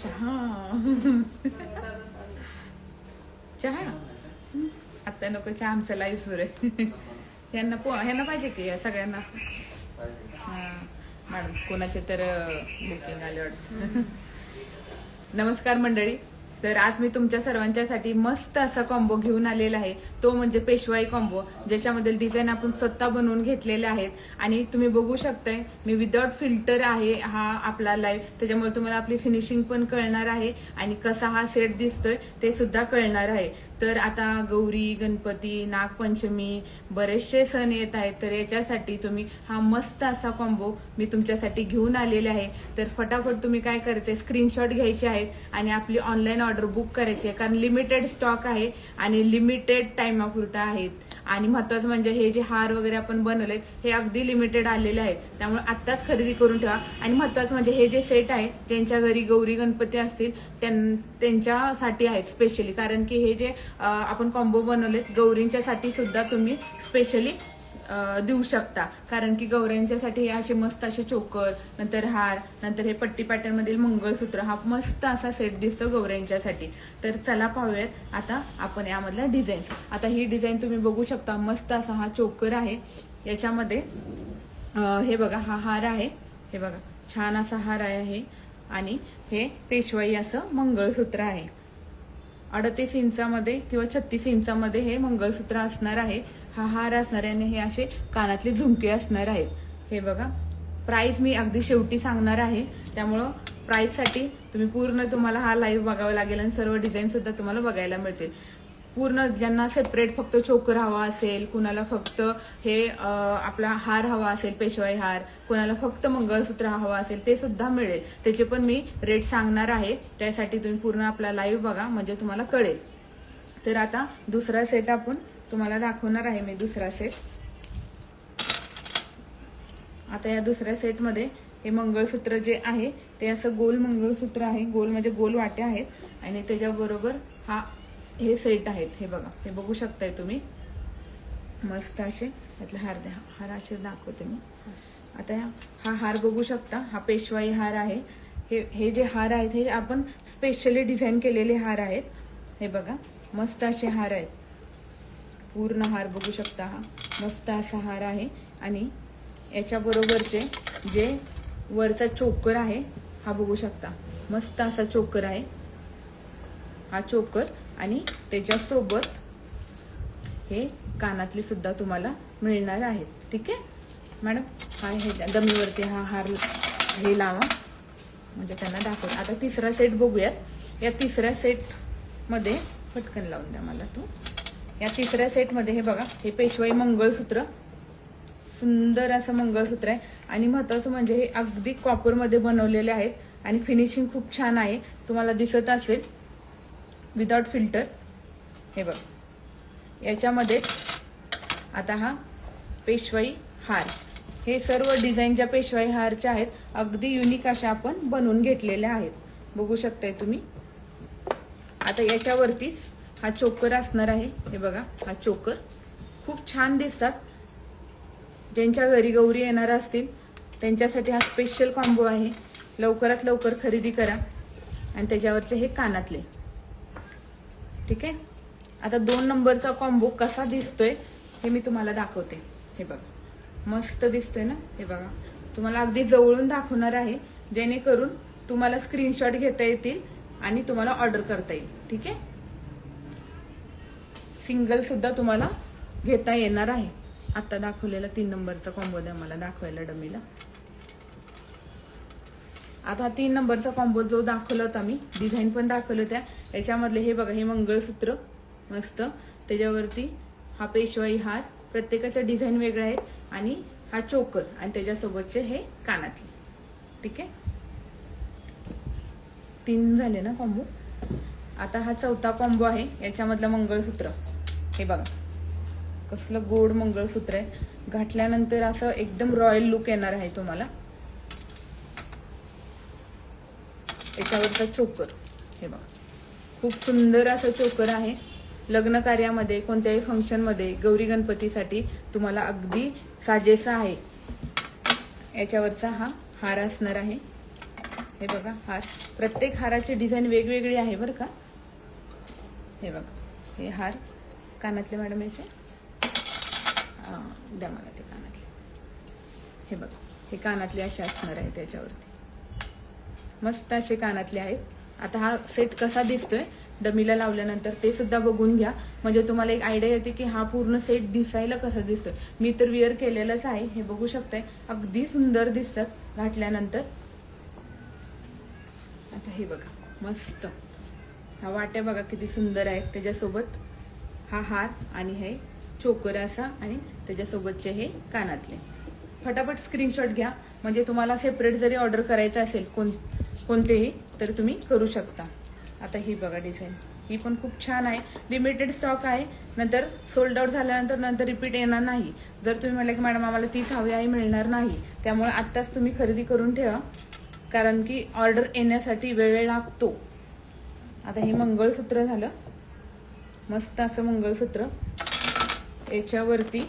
चहा. चहा. आता नको चहा आमचा लाईव्ह सुरू आहे. यांना पो ह्यांना पाहिजे की या सगळ्यांना? मॅडम कोणाचे तर बुकिंग आले वाटतं नमस्कार मंडळी. तर आज मी तुमच्या सर्वांच्यासाठी मस्त असा कॉम्बो घेऊन आलेला आहे. तो म्हणजे पेशवाई कॉम्बो ज्याच्यामध्ये डिझाईन आपण स्वतः बनवून घेतलेले आहेत. आणि तुम्ही बघू शकताय मी विदाउट फिल्टर आहे हा आपला लाईव्ह त्याच्यामुळे तुम्हाला आपली फिनिशिंग पण कळणार आहे. आणि कसा हा सेट दिसतोय ते सुद्धा कळणार आहे. तर आता गौरी गणपती नागपंचमी बरेचसे सण येत आहेत. तर याच्यासाठी तुम्ही हा मस्त असा कॉम्बो मी तुमच्यासाठी घेऊन आलेले आहे. तर फटाफट तुम्ही काय करायचे स्क्रीनशॉट घ्यायचे आहेत. आणि आपली ऑनलाईन ऑर्डर बुक करायची आहे. कारण लिमिटेड स्टॉक आहे आणि लिमिटेड टाइमापुरता आहेत. आणि महत्वाचं म्हणजे हे जे हार वगैरे आपण बनवलेत हे अगदी लिमिटेड आलेले आहेत. त्यामुळे आत्ताच खरेदी करून ठेवा. आणि महत्वाचं म्हणजे हे जे सेट आहे ज्यांच्या घरी गौरी गणपती असतील त्यां- त्यांच्यासाठी आहेत स्पेशली कारण की हे जे आपण कॉम्बो बनवलेत गौरींच्यासाठी सुद्धा तुम्ही स्पेशली देऊ शकता. कारण की गौऱ्यांच्यासाठी हे असे मस्त असे चोकर नंतर हार नंतर हे पट्टी पॅटर्नमधील मंगळसूत्र हा मस्त असा सेट दिसतो गौऱ्यांच्यासाठी तर चला पाहूयात आता आपण यामधल्या डिझाईन आता ही डिझाईन तुम्ही बघू शकता मस्त असा हा चोकर आहे. याच्यामध्ये हे बघा हा हार आहे. हे बघा छान असा हार आहे आणि हे पेशवाई असं मंगळसूत्र आहे. अडतीस इंचामध्ये किंवा छत्तीस इंचामध्ये हे मंगळसूत्र असणार आहे. हा हार असणार आहे आणि हे असे कानातले झुमके असणार आहेत. हे बघा. प्राईस मी अगदी शेवटी सांगणार आहे. त्यामुळं प्राईजसाठी तुम्ही पूर्ण तुम्हाला हा लाईव्ह बघावा लागेल आणि सर्व डिझाईनसुद्धा तुम्हाला बघायला मिळतील. पूर्ण ज्यांना सेपरेट फक्त चोकर हवा असेल कुणाला फक्त हे आपला हार हवा असेल पेशवाई हार कुणाला फक्त मंगळसूत्र हवा असेल ते सुद्धा मिळेल. त्याचे पण मी रेट सांगणार आहे. त्यासाठी तुम्ही पूर्ण आपला लाईव्ह बघा म्हणजे तुम्हाला कळेल. तर आता दुसरा सेट आपण तुम्हाला दाखवणार आहे मी दुसरा सेट आता या दुसऱ्या सेटमध्ये हे मंगळसूत्र जे आहे ते असं गोल मंगळसूत्र आहे. गोल म्हणजे गोल वाट्या आहेत. आणि त्याच्याबरोबर हा हे सेट आहेत. हे बघा हे बघू शकताय तुम्ही. मस्त असे. यातले हार द्या. हार असे दाखवते मी. आता हा हार बघू शकता. हा पेशवाई हार आहे. हे हे जे हार आहेत हे आपण स्पेशली डिझाईन केलेले हार आहेत. हे बघा. मस्त असे हार आहेत. पूर्ण हार बघू शकता हा. मस्त असा हार आहे. आणि याच्याबरोबरचे जे वरचा चोकर आहे हा बघू शकता. मस्त असा चोकर आहे. हा चोकर आणि त्याच्यासोबत हे कानातले सुद्धा तुम्हाला मिळणार आहेत. ठीक आहे? मॅडम हा हे दमीवरती हा हार हे लावा. म्हणजे त्यांना दाखवत. आता तिसरा सेट बघूयात. या तिसऱ्या सेटमध्ये पटकन लावून द्या मला तू. या तिसऱ्या सेटमध्ये हे बघा हे पेशवाई मंगळसूत्र. सुंदर असं मंगळसूत्र आहे. आणि महत्वाचं म्हणजे हे अगदी कॉपरमध्ये बनवलेले आहेत. आणि फिनिशिंग खूप छान आहे. तुम्हाला दिसत असेल विदाउट फिल्टर हे बघ. याच्यामध्ये आता हा पेशवाई हार. हे सर्व डिझाईन ज्या पेशवाई हारच्या आहेत अगदी युनिक अशा आपण बनवून घेतलेल्या आहेत. बघू शकताय तुम्ही. आता याच्यावरतीच हा चोकर असणार आहे. हे बघा हा चोकर. खूप छान दिसतात. ज्यांच्या घरी गौरी येणार असतील त्यांच्यासाठी हा स्पेशल कॉम्बो आहे. लवकरात लवकर खरेदी करा. आणि त्याच्यावरचे हे कानातले. ठीक आहे? आता दोन नंबरचा कॉम्बो कसा दिसतोय हे मी तुम्हाला दाखवते. हे बघा. मस्त दिसतोय ना? हे बघा. तुम्हाला अगदी जवळून दाखवणार आहे. जेणेकरून तुम्हाला स्क्रीनशॉट घेता येतील आणि तुम्हाला ऑर्डर करता येईल. ठीक आहे? सिंगल सुद्धा तुम्हाला घेता येणार आहे. आता दाखवलेला तीन नंबरचा कॉम्बो द्या मला दाखवायला डमीला. आता तीन नंबरचा कॉम्बो जो दाखवला होता मी डिझाईन पण दाखवलं होत्या. याच्यामधले हे बघा हे मंगळसूत्र मस्त. त्याच्यावरती हा पेशवाई हात प्रत्येकाच्या डिझाईन वेगळ्या आहेत आणि हा चोकर आणि त्याच्यासोबतचे हे कानातले. ठीक आहे? तीन झाले ना कॉम्बो आता हा चौथा कॉम्बो आहे. याच्यामधलं मंगळसूत्र. हे बघा. कसलं गोड मंगळसूत्र आहे. घातल्यानंतर असं एकदम रॉयल लुक येणार आहे तुम्हाला. याच्यावरचा चोकर हे बघा. खूप सुंदर असं चोकर आहे. लग्न कार्यामध्ये कोणत्याही फंक्शनमध्ये गौरी गणपतीसाठी तुम्हाला अगदी साजेसा आहे. याच्यावरचा हा हार असणार आहे. हे बघा हार. प्रत्येक हाराची डिझाईन वेगवेगळी आहे बरं का? हे बघा हे हार कानातले मॅडम याचे द्या मला ते कानातले. हे बघा हे कानातले असे असणार आहे त्याच्यावरती. मस्त असे कानातले आहेत. आता हा सेट कसा दिसतोय डमीला लावल्यानंतर ते सुद्धा बघून घ्या. म्हणजे तुम्हाला एक आयडिया येते की हा पूर्ण सेट दिसायला कसा दिसतोय. मी तर विअर केलेलंच आहे हे बघू शकताय. अगदी सुंदर दिसतात घातल्यानंतर. आता हे बघा मस्त. हा वाट्या बघा किती सुंदर आहेत त्याच्यासोबत हा हार आणि हे चोकर असा आणि त्याच्यासोबतचे हे कानातले. फटाफट स्क्रीनशॉट घ्या. म्हणजे तुम्हाला सेपरेट जरी ऑर्डर करायचं असेल कोण कोणतेही तर तुम्ही करू शकता. आता ही बघा डिझाईन ही पण खूप छान आहे. लिमिटेड स्टॉक आहे. नंतर सोल्ड आउट झाल्यानंतर नंतर रिपीट येणार नाही. जर तुम्ही म्हटलं की मॅडम आम्हाला तीच हवी आहे मिळणार नाही त्यामुळे आत्ताच तुम्ही खरेदी करून ठेवा. कारण की ऑर्डर येण्यासाठी वेळ लागतो. आता हे मंगळसूत्र झालं. मस्त असं मंगळसूत्र. याच्यावरती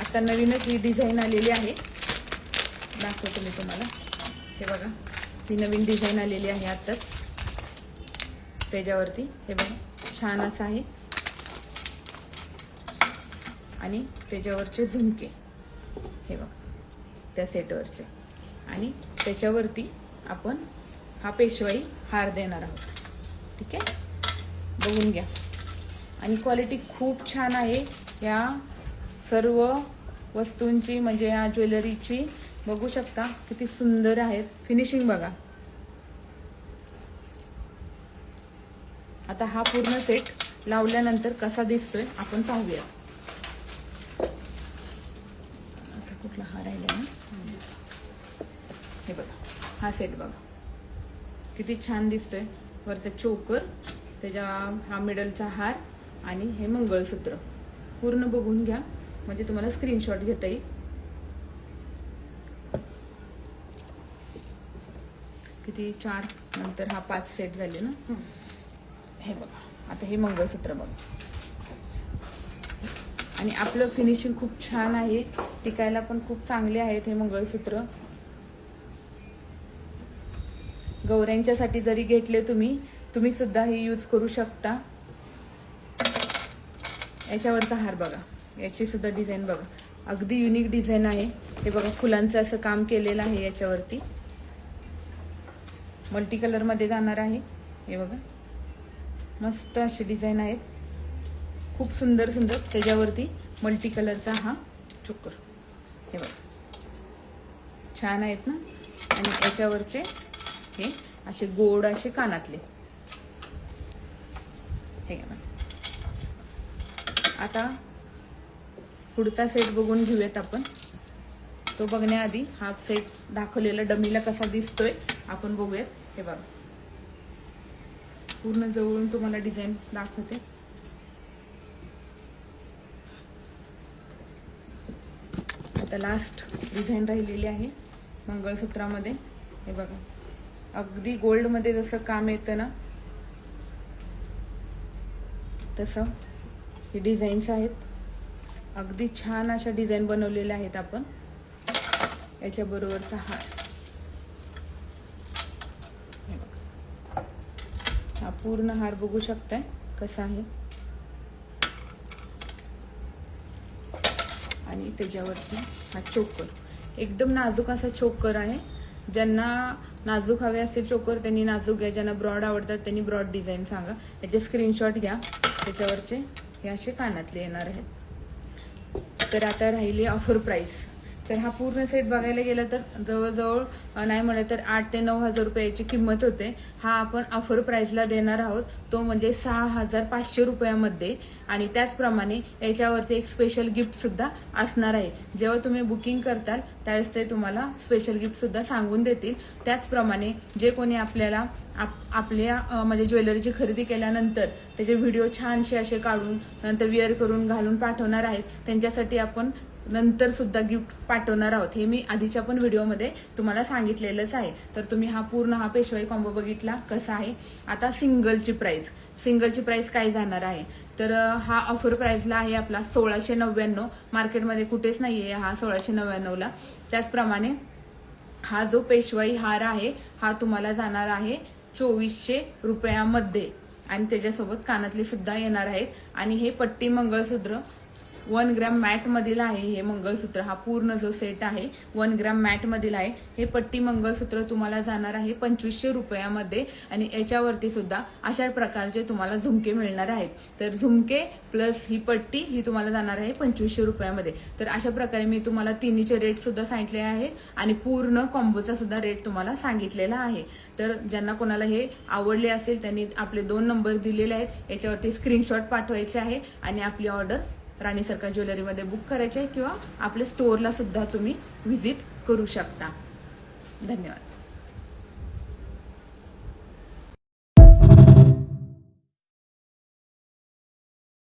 आता नवीनच ही डिझाईन आलेली आहे. दाखवतो मी तुम्हाला. हे बघा. ही नवीन डिझाईन आलेली आहे आत्ताच. त्याच्यावरती. हे बघा. छान असं आहे. आणि त्याच्यावरचे झुमके. हे बघा. त्या सेटवरचे आणि त्याच्यावरती आपण हा पेशवाई हार देणार आहोत. ठीक आहे? बघून घ्या. आणि क्वालिटी खूप छान आहे या सर्व वस्तूंची म्हणजे या ज्वेलरीची. बघू शकता किती सुंदर आहेत. फिनिशिंग बघा. आता हा पूर्ण सेट लावल्यानंतर कसा दिसतोय आपण पाहूया. आता कुठला हा राहिला ना? हे बघा. हा सेट बघा. किती छान दिसतोय. वरचं चोकर त्याच्या हा मिडलचा हार आणि हे मंगळसूत्र. पूर्ण बघून घ्या. म्हणजे तुम्हाला स्क्रीनशॉट घेता येईल. किती चार नंतर हा पाच सेट झाले ना? हे. बघा. आता हे मंगळसूत्र बघा. आणि आपलं फिनिशिंग खूप छान आहे. टिकायला पण खूप चांगले आहेत हे मंगळसूत्र. गौऱ्यांच्यासाठी जरी घेतले तुम्ही तुम्ही सुद्धा हे यूज करू शकता. याच्यावरचा हार बघा. याची सुद्धा डिझाईन बघा. अगदी युनिक डिझाईन आहे. हे बघा फुलांचं असं काम केलेलं आहे याच्यावरती. मल्टी कलरमध्ये जाणार आहे. हे बघा. मस्त अशी डिझाईन आहेत. खूप सुंदर सुंदर. त्याच्यावरती मल्टी कलरचा हा चुकर. हे बघा. छान आहेत ना? आणि याच्यावरचे हे असे गोड असे कानातले. हे घ्या आता पुढचा सेट बघून घेऊयात आपण. तो बघण्याआधी हा सेट दाखवलेला डमीला कसा दिसतोय आपण बघूयात. हे बघा. पूर्ण जवळून तुम्हाला डिझाईन दाखवते. आता लास्ट डिझाईन राहिलेली आहे मंगळसूत्रामध्ये. हे बघा. अगदी गोल्डमध्ये जसं काम येतं ना तसं हे डिझाईन्स आहेत. अगदी छान अशा डिझाईन बनवलेल्या आहेत आपण. याच्याबरोबरचा हार हा पूर्ण हार बघू शकताय कसा आहे. आणि त्याच्यावरती हा चोकर. एकदम नाजूक असा चोकर आहे. ज्यांना नाजूक हवे असेल चोकर त्यांनी नाजूक घ्या. ज्यांना ब्रॉड आवडतात त्यांनी ब्रॉड डिझाईन सांगा. याचे स्क्रीनशॉट घ्या. त्याच्यावरचे हे असे कानातले येणार आहेत. तर आता राहिली ऑफर प्राईस तर हा पूर्ण सेट बघायला गेलं तर जवळजवळ नाही म्हणलं तर आठ ते नऊ हजार रुपयाची किंमत होते. हा आपण ऑफर प्राईजला देणार आहोत. तो म्हणजे सहा हजार पाचशे रुपयामध्ये. आणि त्याचप्रमाणे याच्यावरती एक स्पेशल गिफ्ट सुद्धा असणार आहे. जेव्हा तुम्ही बुकिंग करताल त्यावेळेस ते तुम्हाला स्पेशल गिफ्ट सुद्धा सांगून देतील. त्याचप्रमाणे जे कोणी आपल्याला आप आपल्या म्हणजे ज्वेलरीची खरेदी केल्यानंतर त्याचे व्हिडिओ छानसे असे काढून नंतर विअर करून घालून पाठवणार आहेत त्यांच्यासाठी आपण नंतर सुद्धा गिफ्ट पाठवणार आहोत. हे मी आधीच्या पण व्हिडिओमध्ये तुम्हाला सांगितलेलंच आहे. तर तुम्ही हा पूर्ण हा पेशवाई कॉम्बो बघितला कसा आहे? आता सिंगलची प्राईस सिंगलची प्राईस काय जाणार आहे? तर हा ऑफर प्राईजला आहे आपला सोळाशे नव्याण्णव. मार्केटमध्ये कुठेच नाही आहे हा सोळाशे नव्याण्णवला त्याचप्रमाणे हा जो पेशवाई हार आहे हा तुम्हाला जाणार आहे चोवीसशे रुपयामध्ये. आणि त्याच्यासोबत कानातले सुद्धा येणार आहेत. आणि हे पट्टी मंगळसूत्र वन ग्रॅम मॅट मधील आहे हे मंगळसूत्र. हा पूर्ण जो सेट आहे वन ग्रॅम मॅट मधील आहे हे पट्टी मंगळसूत्र तुम्हाला जाणार आहे पंचवीसशे रुपयामध्ये आणि याच्यावरती सुद्धा अशा प्रकारचे तुम्हाला झुमके मिळणार आहेत. तर झुमके प्लस ही पट्टी ही तुम्हाला जाणार आहे पंचवीसशे रुपयामध्ये. तर अशा प्रकारे मी तुम्हाला तिन्हीचे रेट सुद्धा सांगितले आहेत आणि पूर्ण कॉम्बोचा सुद्धा रेट तुम्हाला सांगितलेला आहे. तर ज्यांना कोणाला हे आवडले असेल त्यांनी आपले दोन नंबर दिलेले आहेत याच्यावरती स्क्रीनशॉट पाठवायचे आहे आणि आपली ऑर्डर राणी सरकार ज्वेलरीमध्ये बुक करायचे आहे किंवा आपल्या स्टोअरला सुद्धा तुम्ही व्हिजिट करू शकता. धन्यवाद.